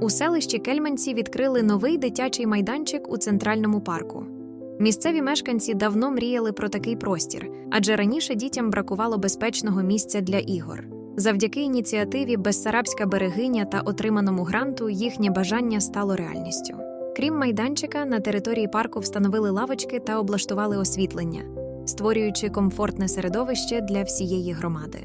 У селищі Кельменці відкрили новий дитячий майданчик у центральному парку. Місцеві мешканці давно мріяли про такий простір, адже раніше дітям бракувало безпечного місця для ігор. Завдяки ініціативі Безсарабська берегиня та отриманому гранту їхнє бажання стало реальністю. Крім майданчика, на території парку встановили лавочки та облаштували освітлення, створюючи комфортне середовище для всієї громади.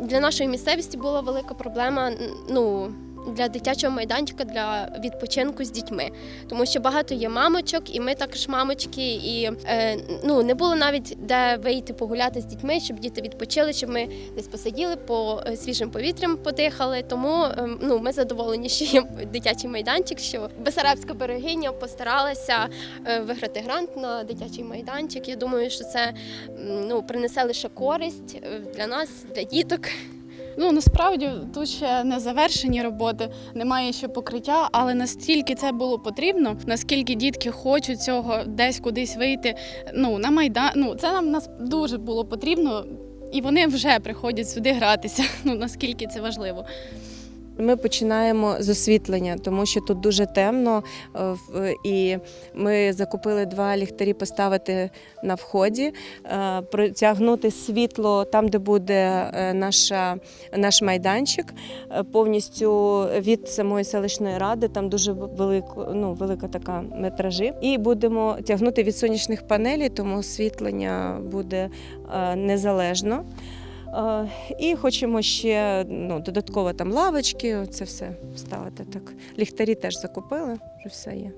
Для нашої місцевості була велика проблема. Ну для дитячого майданчика для відпочинку з дітьми, тому що багато є мамочок, і ми також мамочки, і е, ну не було навіть де вийти погуляти з дітьми, щоб діти відпочили, щоб ми десь посиділи по е, свіжим повітрям, подихали. Тому е, ну ми задоволені, що є дитячий майданчик. Що Бесарабська берегиня постаралася е, виграти грант на дитячий майданчик. Я думаю, що це ну принесе лише користь е, для нас, для діток. Ну насправді тут ще не завершені роботи, немає ще покриття, але настільки це було потрібно, наскільки дітки хочуть цього десь кудись вийти. Ну на майдан, ну це нам нас дуже було потрібно, і вони вже приходять сюди гратися. Ну наскільки це важливо. Ми починаємо з освітлення, тому що тут дуже темно, е, і ми закупили два ліхтарі поставити на вході, е, протягнути світло там, де буде е, наша, наш майданчик, повністю від самої селищної ради. Там дуже велико, ну, велика така метражі. І будемо тягнути від сонячних панелей, тому освітлення буде незалежно. Е, І хочемо ще ну, додатково там лавочки, це все ставити так. Ліхтарі теж закупили, вже все є.